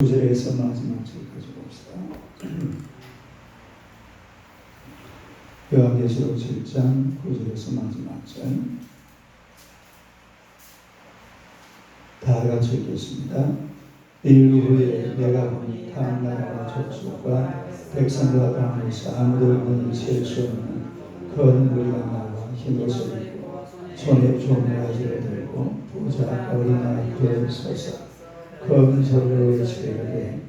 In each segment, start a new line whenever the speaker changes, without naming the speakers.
구절에서 마지막 절까지 봅시다. 요한계시록 7장 9절에서 마지막 절. 다 같이 읽겠습니다. 일 후에 내가 보니 다음 나라와 족속과 백성과 땅에서 아무도 눈이 셀수 없는 큰 무리가 나와 흰 옷을 입고 손에 종려가지를 들고 보좌 어린아이들 서서 큰 소리로 외치되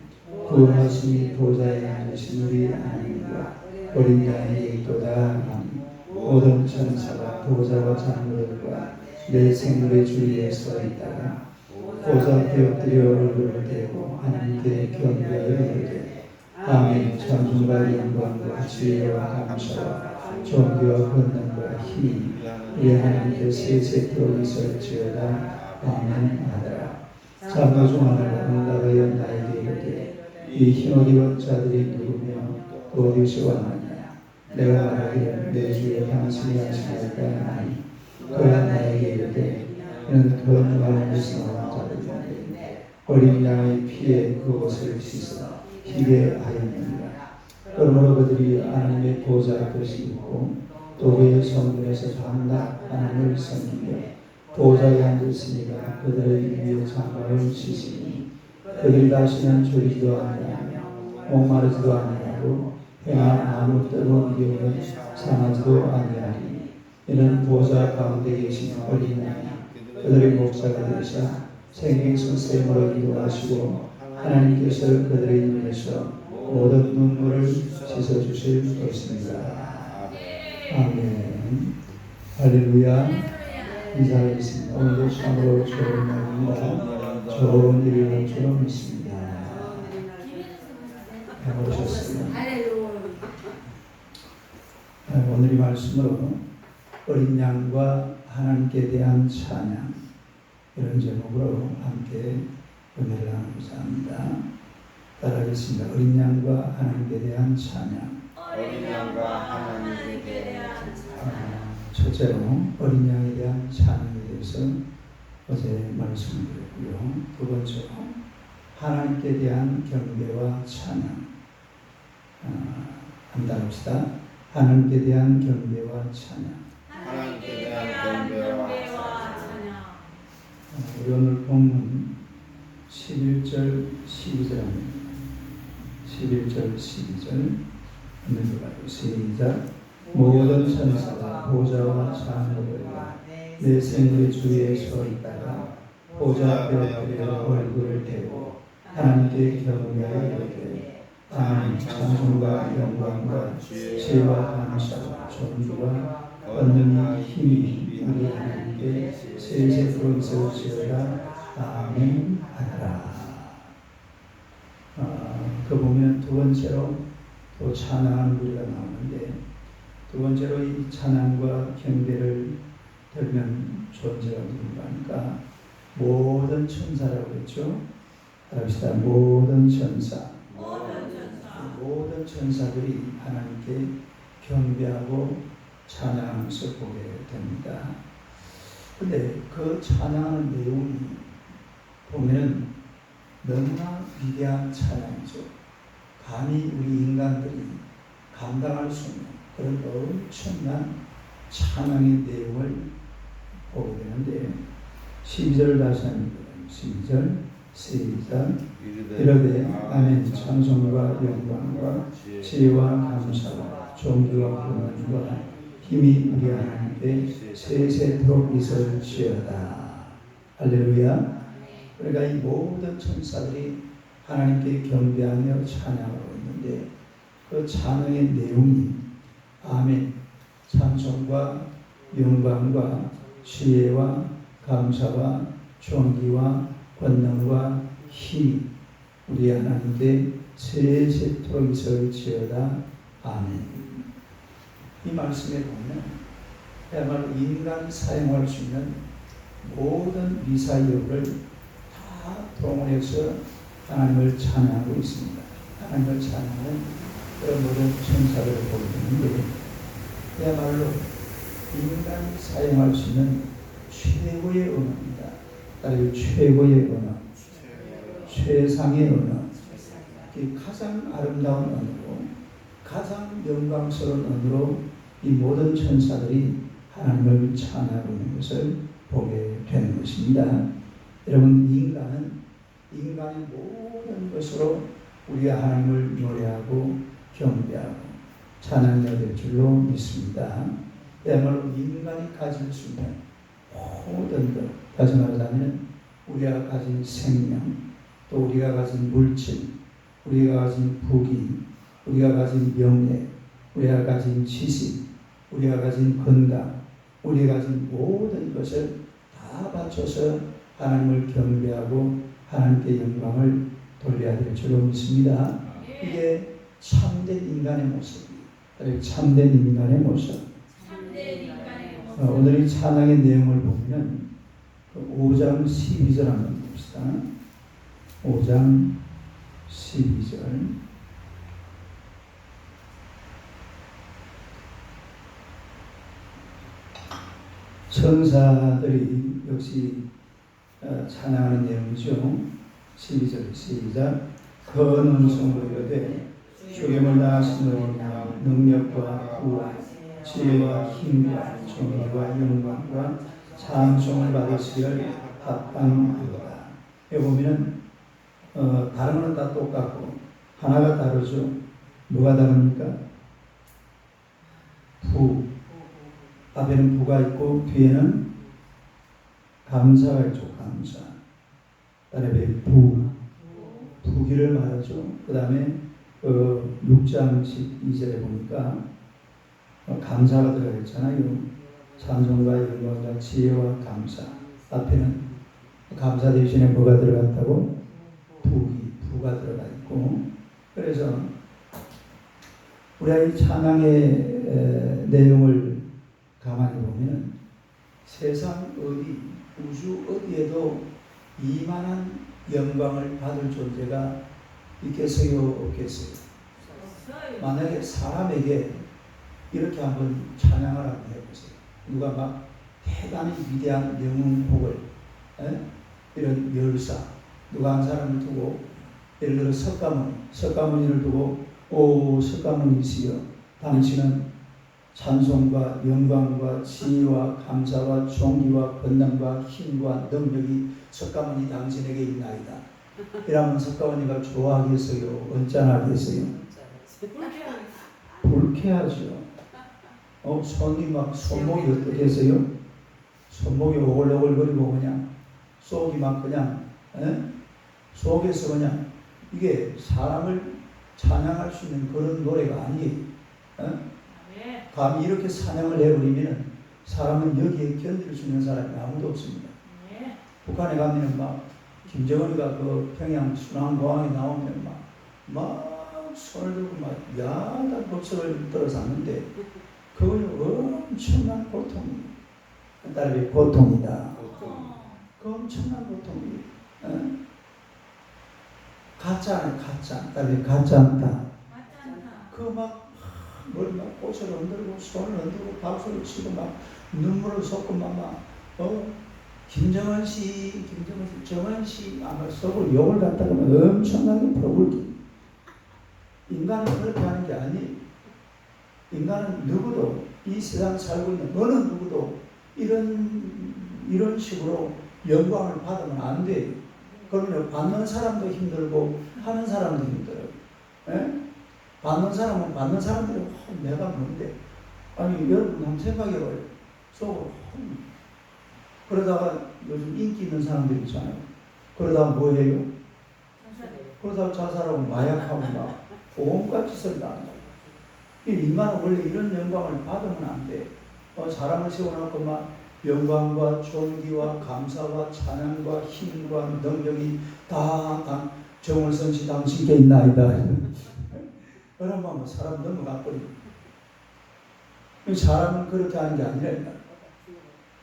구하심이 보좌에 앉으신 우리 하나님과 어린 양에게 있도다 하니 모든 천사가 보좌와 장로들과 내 생물의 주위에 서 있다가 보좌 앞에 엎드려 얼굴을 대고 하나님께 경배하여 이르되 아멘. 천중과 영광과 지혜와 감사와 존귀와 권능과 힘이 우리 하나님께 세세토록 있을지어다. 아멘. 하더라 하나가 응답하여 나에게 이르되 이 흰옷 입은 자들이 누구며 또 어디서 왔느냐? 내가 말하기를 내 주에 당신이 하시나이까 하니 그가 나에게 이르되 이는 그 가운데서 나온 자들인데 어린 양의 피에 그 옷을 씻어 희게 하였느니라. 그러므로 그들이 하나님의 보좌 앞에 있고 또 그의 성문에서 밤낮 하나님을 섬기며 보좌에 앉았으니까 그들의 위에 장갑을 치시니 그들이 다시는 졸이지도 아니하며 목마르지도 아니하고 행한 아무 때로 기운을 상하지도 아니하니 이는 보좌 가운데 계신 어린 양이 그들의 목자가 되사 생명수 샘으로 인도하시고 하나님께서 그들의 눈에서 모든 눈물을 씻어주실 것입니다. 아멘. 할렐루야. 인사하겠습니다. 오늘도 참으로 좋은 날입니다. 좋은 일을 줄 믿습니다. 해보셨습니다. 네, 오늘 이 말씀으로 어린 양과 하나님께 대한 찬양 이런 제목으로 함께 은혜를 나누고자 합니다. 따라하겠습니다. 어린 양과 하나님께 대한 찬양
어린 양과 하나님께 대한
아, 첫째로 어린 양에 대한 찬양에 대해서 어제 말씀드렸고요. 두 번째로 하나님께 대한 경배와 찬양 아, 한번 합시다. 하나님께 대한 경배와 찬양
하나님께 대한 경배와 찬양
아, 우리 오늘 본문 11절 12절입니다. 11절 12절 한번 봐요. 시작 모든 천사가 보좌와 장로들과 내 생의 주위에 서 있다가 보좌 앞에 엎드려 얼굴을 대고 하나님께 경배하여 이르되 아멘 찬송과 영광과 지혜와 감사와 존귀와 권능과 힘이 우리 하나님께 세세토록 있을지어다 아멘 하라. 아, 그 보면 두 번째로 또 찬양하는 우리가 나오는데 두 번째로 이 찬양과 경배를 들면 존재가 누군가 하니까 모든 천사라고 했죠. 따라합시다. 모든 천사.
모든 천사
모든 천사들이 하나님께 경배하고 찬양하면서 보게 됩니다. 근데 그 찬양하는 내용이 보면은 너무나 위대한 찬양이죠. 감히 우리 인간들이 감당할 수 없는 그런 엄청난 찬양의 내용을 보게 되는데 12절을 다시 합니다. 12절 시작 이르되 아멘. 찬송과 영광과 지혜와 감사와 존귀와 권능과 힘이 우리 하나님께 세세토록 있을지어다. 할렐루야. 그러니까 이 모든 천사들이 하나님께 경배하며 찬양하고 있는데 그 찬양의 내용이 아멘. 찬송과 영광과 지혜와 감사와 존귀와 권능과 힘이 우리 하나님께 세세토록 있을지어다. 아멘. 이 말씀에 보면 그야말로 인간 사용할 수 있는 모든 미사여를 다 동원해서 하나님을 찬양하고 있습니다. 하나님을 찬양하는 그런 모든 천사들을 보게 되는데 그야말로 인간이 사용할 수 있는 최고의 언어입니다. 따로 최고의 언어. 최상의 언어, 이 가장 아름다운 언어로 가장 영광스러운 언어로 이 모든 천사들이 하나님을 찬양하고 있는 것을 보게 되는 것입니다. 여러분 인간은 인간의 모든 것으로 우리가 하나님을 노래하고 경배하고 찬양해야 될 줄로 믿습니다. 그야말로 인간이 가질 수 있는 모든 것, 다시 말하자면 우리가 가진 생명, 또 우리가 가진 물질, 우리가 가진 부귀, 우리가 가진 명예, 우리가 가진 지식, 우리가 가진 건강, 우리가 가진 모든 것을 다 바쳐서 하나님을 경배하고 하나님께 영광을 돌려야 될 줄로 믿습니다. 이게 참된 인간의 모습이에요. 참된 인간의 모습. 어, 오늘 이 찬양의 내용을 보면 그 5장 12절 한번 봅시다. 5장 12절. 천사들이 역시 어, 찬양하는 내용이죠. 12절 시작. 거는 성으로 이르되 주님을 너희가 능력과 구원 지혜와 힘과 정의와 영광과 찬송을 받으시기를 합당하도다. 여기 보면은 어, 다른 거는 다 똑같고 하나가 다르죠. 누가 다릅니까? 부. 앞에는 부가 있고 뒤에는 감사가 있죠. 감사. 따라에 부. 부기를 말하죠. 그 다음에 어, 6장 12절에 보니까 어, 감사가 들어가 있잖아요. 찬송과 영광과 지혜와 감사. 앞에는 감사 대신에 뭐가 들어갔다고? 부기, 부가 들어가 있고. 그래서 우리가 이 찬양의 에, 내용을 가만히 보면 세상 어디, 우주 어디에도 이만한 영광을 받을 존재가 있겠어요, 없겠어요? 만약에 사람에게 이렇게 한번 찬양을 한번 해보세요. 누가 막 대단히 위대한 영웅복을 에? 이런 열사 누가 한 사람을 두고 예를 들어 석가모니 석가모니를 두고 오 석가모니시여 당신은 찬송과 영광과 지혜와 감사와 존귀와 권능과 힘과 능력이 석가모니 당신에게 있나이다. 이러면 석가모니가 좋아하겠어요? 언짢아하겠어요? 불쾌하죠. 어, 손이 막 손목이 어떻게 했어요? 손목이 오글오글거리고 그냥 속이 막 그냥 에? 속에서 그냥 이게 사람을 찬양할 수 있는 그런 노래가 아니에요. 에?
네.
감히 이렇게 찬양을 해버리면 사람은 여기에 견딜 수 있는 사람이 아무도 없습니다.
네.
북한에 가면은 막 김정은이가 그 평양 순환공항에 나오면 막, 막 손을 들고 막 야단 법석을 떨어졌는데 그건 엄청난 고통입니다. 딸이 고통이다.
어.
그 엄청난 고통이에요. 어? 가짜네 가짜. 딸이 가짜다.
맞지 않다.
그막 뭘막 꽃을 흔들고 손을 흔들고 박수를 치고 막 눈물을 쏟고 막 막 어? 김정은 씨, 김정은 씨, 정은 씨 아마 속을 욕을 갖다가 막 엄청나게 퍼붓기. 인간은 그렇게 하는 게 아니에요. 인간은 누구도 이 세상 살고 있는 어느 누구도 이런 이런 식으로 영광을 받으면 안 돼요. 그러면 받는 사람도 힘들고 하는 사람도 힘들어요. 예? 받는 사람은 받는 사람들이 어, 내가 뭔데? 아니 여러분 한번 생각해봐요. 속으로 어, 그러다가 요즘 인기 있는 사람들 있잖아요. 그러다가 뭐 해요? 그러다가 자살하고 마약하고 막다 한다. 이 인간은 원래 이런 영광을 받으면 안 돼. 어, 사람을 세워놓고 막 영광과 존귀와 감사와 찬양과 힘과 능력이 다, 다 정월선 씨 당신께 있나이다. 그러면 뭐 사람 넘어가 버리고. 사람은 그렇게 하는 게 아니라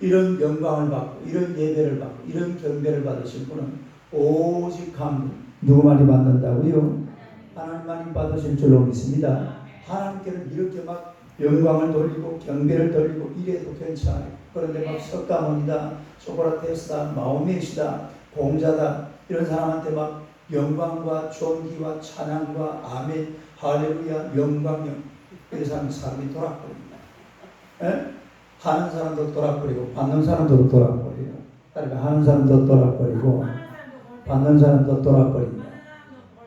이런 영광을 받고 이런 예배를 받고 이런 경배를 받으실 분은 오직 한 분. 누구만이 받는다고요? 하나님만이 받으실 줄로 믿습니다. 하나님께는 이렇게 막 영광을 돌리고 경배를 돌리고 이래도 괜찮아요. 그런데 막 석가모니다, 소크라테스다, 마오메시다, 공자다 이런 사람한테 막 영광과 존귀와 찬양과 아멘 할렐루야 영광 영 이상 사람이 돌아버립니다. 예? 하는 사람도 돌아버리고 받는 사람도 돌아버리고 그러니까 하는 사람도 돌아버리고 받는 사람도 돌아버립니다.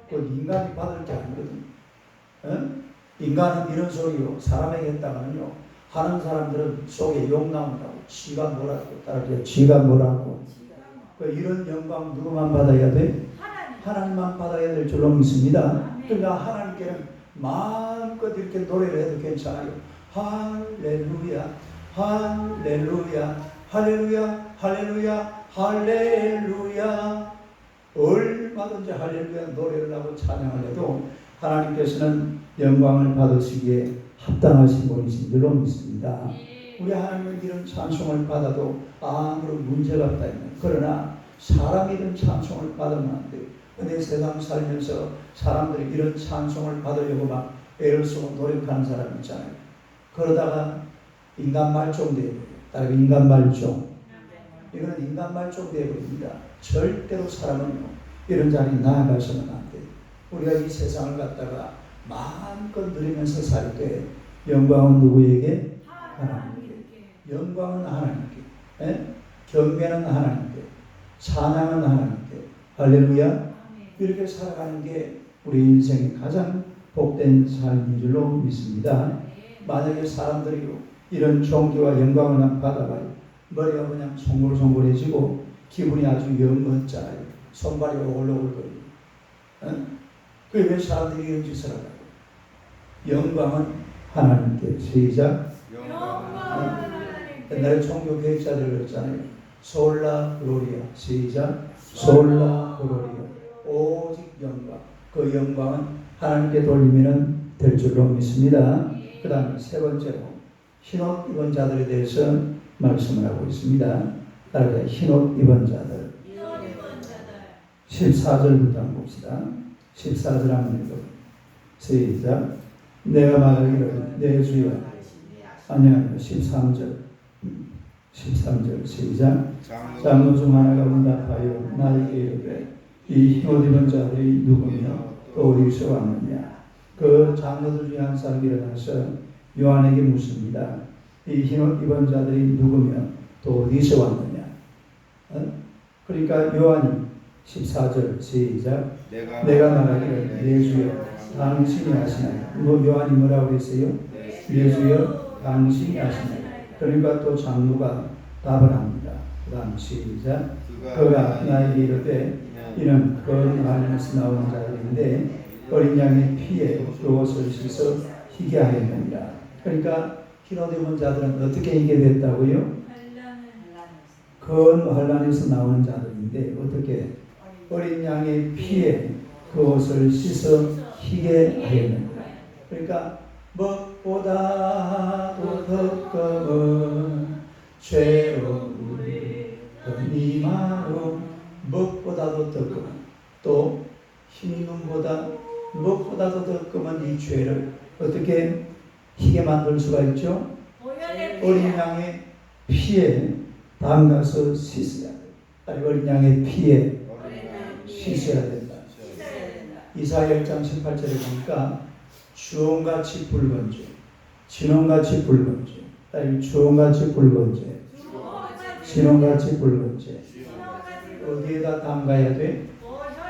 그 인간이 받을 게 아니거든요. 예? 인간은 이런 소리요. 사람에게 했다가는요. 하는 사람들은 속에 욕 나온다고. 지가 뭐라고 따라해요. 지가 뭐라고. 그 이런 영광 누구만 받아야 돼? 하나님만 받아야 될 줄로 믿습니다. 그러니까 하나님께는 마음껏 이렇게 노래를 해도 괜찮아요. 할렐루야, 할렐루야, 할렐루야, 할렐루야, 할렐루야. 얼마든지 할렐루야 노래를 하고 찬양을 해도 하나님께서는 영광을 받으시기에 합당하신 분이신 줄로 믿습니다. 우리 하나님은 이런 찬송을 받아도 아무런 문제가 없다. 그러나 사람이 이런 찬송을 받으면 안 돼요. 근데 세상 살면서 사람들이 이런 찬송을 받으려고 막 애를 쓰고 노력하는 사람 있잖아요. 그러다가 인간 말종 되어버려요. 따로 인간 말종. 이거는 인간 말종 되어버립니다. 절대로 사람은요, 이런 자리에 나아가서는 안 돼요. 우리가 이 세상을 갖다가 마음껏 누리면서 살 때 영광은 누구에게? 영광은 하나님께, 예? 경배는 하나님께, 찬양은 하나님께, 할렐루야. 이렇게 살아가는 게 우리 인생의 가장 복된 삶인 줄로 믿습니다. 만약에 사람들이 이런 존귀와 영광을 받아봐요. 머리가 그냥 송골송골해지고 기분이 아주 영었잖아요. 손발이 오글오글거리고. 어? 그왜 사람들이 이런 짓을 할까요? 영광은 하나님께 시작. 옛날에 종교 계획자들 그랬잖아요. 솔라 글로리아 시작. 솔라 글로리아 오직 영광. 그 영광은 하나님께 돌리면 될 줄로 믿습니다. 그 다음에 세 번째로 흰옷 입은 자들에 대해서 말씀을 하고 있습니다. 따라서 흰옷 입은 자들 14절부터 한번 봅시다. 14절 한번 읽어. 시작. 내가 말하기를 내 주여 아니야 13절 13절 시작 장로 중 하나가 응답하여 나에게 이르되 이 흰옷 입은 자들이 누구며 또 어디서 왔느냐 그 장로들 중에 한 사람이 일어나서 요한에게 묻습니다. 이 흰옷 입은 자들이 누구며 또 어디서 왔느냐? 어? 그러니까 요한이 14절 시작.
내가
내가 말하기를 예수여 당신이 하시나요 뭐 요한이 뭐라고 했어요? 예수여 당신이 하시나요 그러니까 또 장로가 답을 합니다. 그 다음 시작. 그가 나에게 이르되 이는 거룩 안에서 나오는 자들인데 어린 양의 피에 그것을 씻어 희게 하였느니라 그러니까 입은 자들은 어떻게 희게 됐다고요? 건 환란에서 나오는 자들인데 어떻게 어린 양의 피에 그것을 씻어 희게 하였느니라 그러니까 먹보다도 더 검은 죄로 이 마음 먹보다도 더 검은 또흰 눈보다 먹보다도 더 검은 이 죄를 어떻게 희게 만들 수가 있죠? 어린 양의 피에 담가서 씻어야 돼. 아니 어린 양의 피에 씻어야 된다. 이사야 1장 18절에 보니까 주홍같이 붉은 죄, 진홍같이 붉은 죄, 아니 주홍같이 붉은 죄, 진홍같이 붉은 죄. 어디에다 담가야 돼?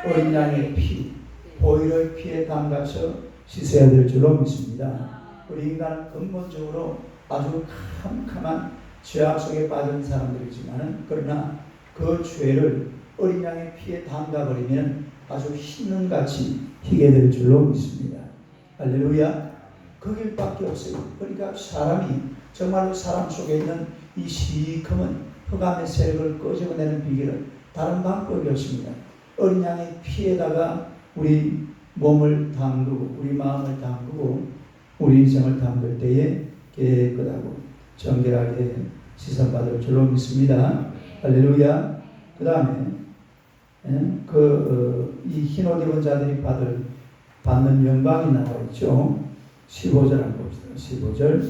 어린 양의 피, 보일의 피에 담가서 씻어야 될 줄로 믿습니다. 우리 인간은 근본적으로 아주 캄캄한 죄악 속에 빠진 사람들이지만은 그러나 그 죄를 어린 양의 피에 담가버리면 아주 흰눈같이 희게 될 줄로 믿습니다. 할렐루야. 그 길밖에 없어요. 그러니까 사람이 정말로 사람 속에 있는 이 시커먼 흑암의 세력을 끄집어내는 비결은 다른 방법이 없습니다. 어린 양의 피에다가 우리 몸을 담그고 우리 마음을 담그고 우리 인생을 담글 때에 깨끗하고 정결하게 시선받을 줄로 믿습니다. 할렐루야. 그 다음에 그이 흰옷 입은 자들이 받을 받는 영광이 나와 있죠. 15절 한번 봅시다. 15절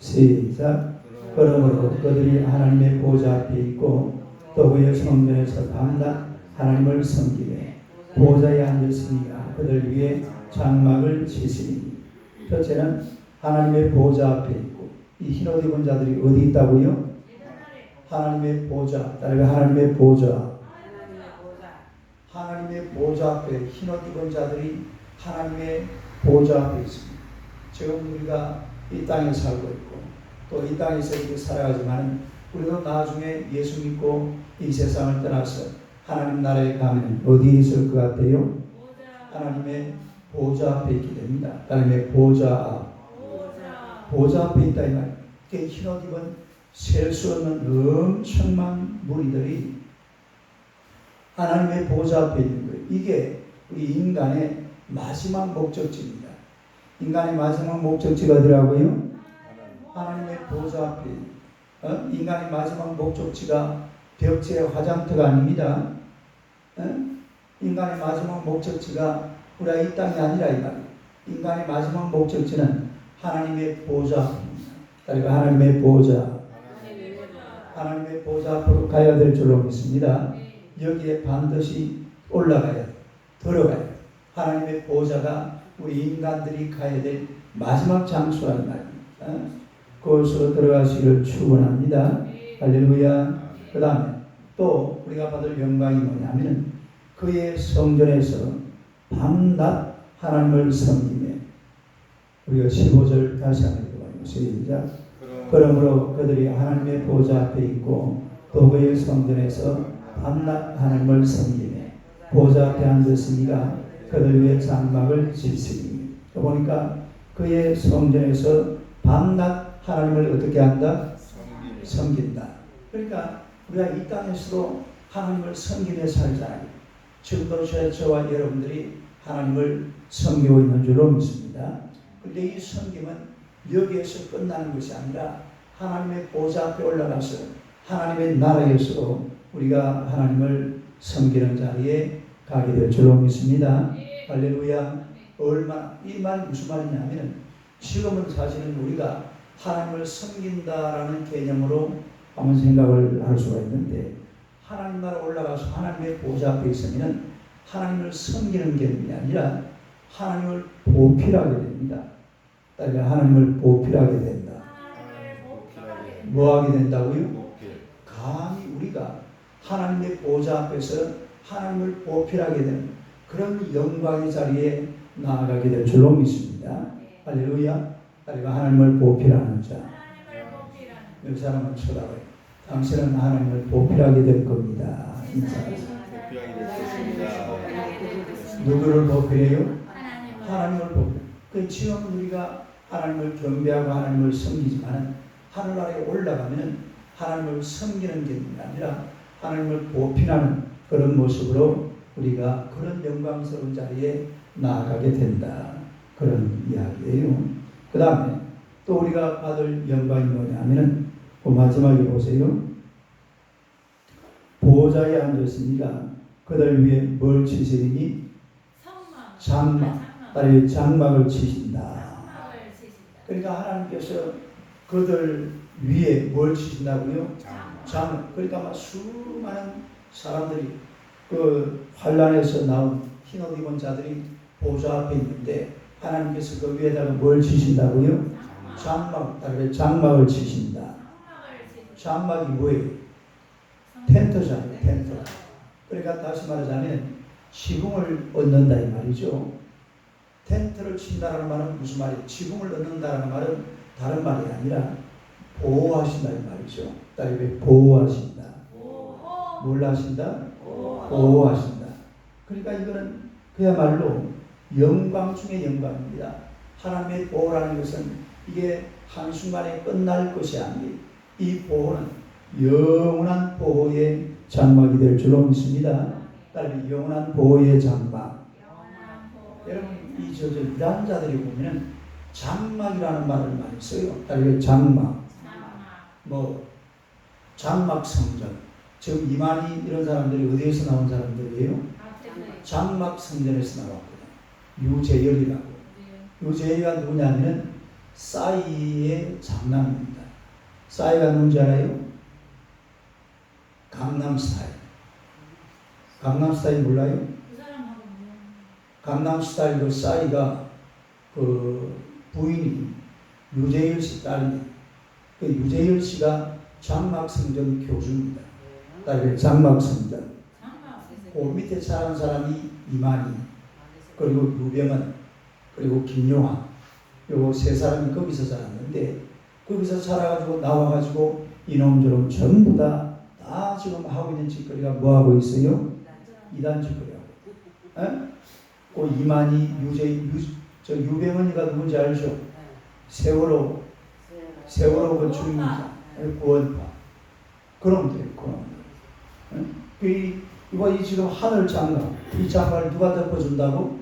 시작. 그러므로 그들이 하나님의 보좌 앞에 있고 또 그의 성전에서 밤낮 하나님을 섬기되 보좌에 앉았으니까 그들 위에 장막을 치시니 첫째는 하나님의 보좌 앞에 있고 이 흰옷 입은 자들이 어디 있다고요? 하나님의 보좌 따르게 하나님의 보좌 하나님의 보좌 앞에 흰옷 입은 자들이 하나님의 보좌 앞에 있습니다. 지금 우리가 이 땅에 살고 있고 또 이 땅에서 이렇게 살아가지만 우리도 나중에 예수 믿고 이 세상을 떠나서 하나님 나라에 가면 어디에 있을 것 같아요? 하나님의 보좌 앞에 있게 됩니다. 하나님의 보좌 앞. 보좌 앞에 있다 이 말이에요. 그 흰옷 입은 셀 수 없는 엄청난 무리들이 하나님의 보좌 앞에 있는 거예요. 이게 우리 인간의 마지막 목적지입니다. 인간의 마지막 목적지가 어디라고요? 하나님의 보좌 앞에 어? 인간의 마지막 목적지가 벽지의 화장터가 아닙니다. 어? 인간의 마지막 목적지가 우리가 이 땅이 아니라 이 말이에요. 인간의 마지막 목적지는 하나님의 보좌. 그러니까 하나님의 보좌, 하나님의 보좌 앞으로 가야 될 줄로 믿습니다. 여기에 반드시 올라가야 돼. 들어가야 돼. 하나님의 보좌가 우리 인간들이 가야 될 마지막 장소란 말입니다. 어? 그곳으로 들어가시기를 축원합니다. 할렐루야. 그 다음에 또 우리가 받을 영광이 뭐냐면 그의 성전에서 밤낮 하나님을 섬기며 우리가 15절 다시 한번 읽어봐요. 시작. 그러므로 그들이 하나님의 보좌 앞에 있고 또 그의 성전에서 밤낮 하나님을 섬기며 보좌 앞에 앉았으니가 그들 위에 장막을 짓으니 보니까 그의 성전에서 밤낮 하나님을 어떻게 한다? 섬긴다. 그러니까 우리가 이 땅에서도 하나님을 섬기며 살잖아요. 지금도 저, 저와 여러분들이 하나님을 섬기고 있는 줄로 믿습니다. 근데 이 섬김은 여기에서 끝나는 것이 아니라 하나님의 보좌 앞에 올라가서 하나님의 나라에서 우리가 하나님을 섬기는 자리에 가게 될 줄로 믿습니다. 할렐루야. 얼마나 이말 무슨 말이냐면 지금은 사실은 우리가 하나님을 섬긴다라는 개념으로 한번 생각을 할 수가 있는데 하나님 나라 올라가서 하나님의 보좌 앞에 있으면 하나님을 섬기는 개념이 아니라 하나님을 보필하게 됩니다. 그러니까 하나님을 보필하게 된다. 뭐 하게 된다고요? 감히 우리가 하나님의 보좌 앞에서 하나님을 보필하게 되는 그런 영광의 자리에 나아가게 될 줄로 믿습니다. 할렐루야. 그러니까 하나님을 보필하는 자. 몇 사람은 쳐다봐요. 당신은 하나님을 보필하게 될 겁니다. 누구를 보필해요? 하나님을 보필. 그 지금 우리가 하나님을 경배하고 하나님을 섬기지만 하늘나라에 올라가면 하나님을 섬기는 게 아니라 하나님을 보필하는 그런 모습으로 우리가 그런 영광스러운 자리에 나아가게 된다. 그런 이야기예요. 그 다음에 또 우리가 받을 영광이 뭐냐면은 그 마지막에 보세요. 보좌에 앉았으니까 그들 위에 뭘 치시니 장막, 아니 장막을 치신다. 그러니까 하나님께서 그들 위에 뭘 치신다고요? 장. 그러니까 막 수많은 사람들이 그 환란에서 나온 흰옷 입은 자들이 보좌 앞에 있는데 하나님께서 그 위에다가 뭘 치신다고요? 장막, 장막을 치신다. 장막이 뭐예요? 텐트잖아요, 텐트. 그러니까 다시 말하자면 지붕을 얻는다 이 말이죠. 텐트를 친다는 말은 무슨 말이에요? 지붕을 얻는다는 말은 다른 말이 아니라 보호하신다 이 말이죠. 다르게 보호하신다. 뭘 하신다? 보호하신다. 그러니까 이거는 그야말로 영광 중의 영광입니다. 하나님의 보호라는 것은 이게 한순간에 끝날 것이 아니에요. 이 보호는 영원한 보호의 장막이 될 줄로 믿습니다. 따르면 영원한 보호의 장막. 여러분 이 저저 이단자들이 보면은 장막이라는 말을 많이 써요. 따르면 장막, 뭐 장막 성전. 지금 이만희 이런 사람들이 어디에서 나온 사람들이에요? 장막 성전에서 나왔거든요. 유재열이라고. 유재열이가 누구냐면은 싸이의 장남입니다. 싸이가 누군지 알아요? 강남 스타일. 강남 스타일 몰라요?
그 사람하고
강남 스타일로 싸이가 그 부인이 유재일 씨 딸이 그 유재일 씨가 장막성전 교수입니다. 딸이 장막성전. 그 밑에 사는 사람이 이만희 그리고 유병은 그리고 김용환 요세 사람이 거기서 살았는데 거기서 살아가지고 나와가지고 이놈저놈 전부 다, 다 지금 하고 있는 짓거리가 뭐 하고 있어요? 이단 짓거리 하고 에? 그 이만희 유재 유, 저 유병은이가 누군지 알죠? 세월호 세월호 그 주인공이자 구원파 그놈들 그놈들 이 이거 이 지금 하늘 장막 이 장막을 누가 덮어준다고?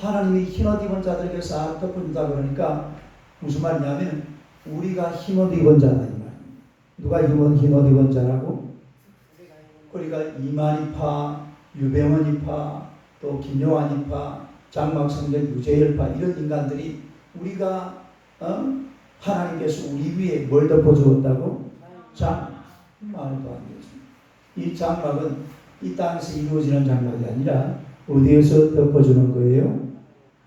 하나님이 흰옷 입은 자들에게 싹 덮어준다 그러니까 무슨 말이냐면 우리가 흰옷 입은 자다 이 말. 누가 입은 흰옷 입은 자라고? 그러니까 이만희파, 유병원이파, 또 김용환이파, 장막성전 유재열파 이런 인간들이 우리가 어? 하나님께서 우리 위에 뭘 덮어주었다고? 장 말도 안 되죠. 이 장막은 이 땅에서 이루어지는 장막이 아니라 어디에서 덮어주는 거예요?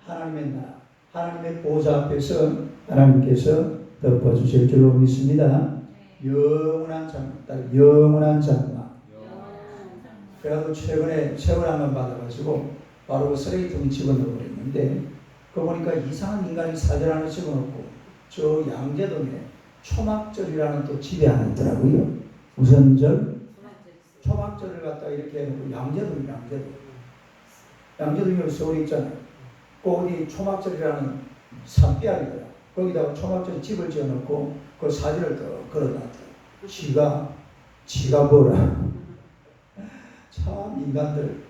하나님의 나라, 하나님의 보좌 앞에서 하나님께서 덮어주실 줄로 믿습니다. 영원한 장막, 딸 영원한 장막. 그래도 최근에 책을 한번 받아가지고 바로 그 쓰레기통에 집어넣어버렸는데 그 보니까 이상한 인간이 사진 하나 집어넣고 저 양재동에 초막절이라는 또 집에 하나 있더라고요. 무슨 절? 초막절을 갖다가 이렇게 해놓고 양재동, 양재동. 양재동이 서울에 있잖아요. 그 어디 초막절이라는 산비알이더라. 거기다가 초막절 집을 지어놓고 그 사진을 또 걸어놨더라. 지가, 지가 뭐라. 참 인간들.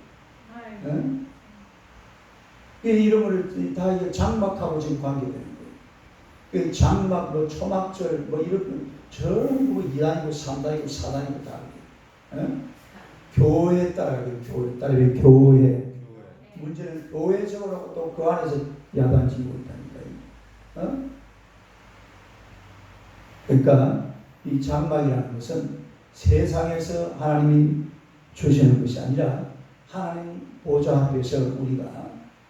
응? 이 이름을 다 이게 장막하고 지금 관계되는 거예요. 그 장막, 뭐 초막절, 뭐 이런 전부 이단이고 삼단이고 사단이고 다. 응? 교회에 따라가요. 교회 따라가요. 교회. 문제는 교회 적으라고 또그 안에서 야단지고 있다니까요. 어? 그러니까 이 장막이라는 것은 세상에서 하나님이 주시는 것이 아니라 하나님 보좌 앞에서 우리가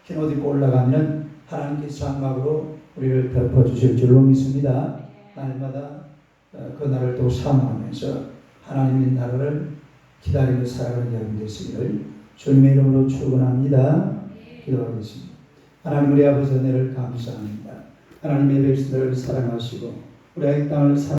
흰 옷 입고 올라가면 하나님께서 장막으로 우리를 덮어 주실 줄로 믿습니다. 날마다 어, 그 날을 또 사모하면서 하나님의 나라를 기다리며 살아가는 여러분 되시기를 주님의 이름으로 축원합니다. 기도하겠습니다. 하나님 우리 아버지 은혜를 감사합니다. 하나님의 백성들을 사랑하시고 우리 의 땅을 사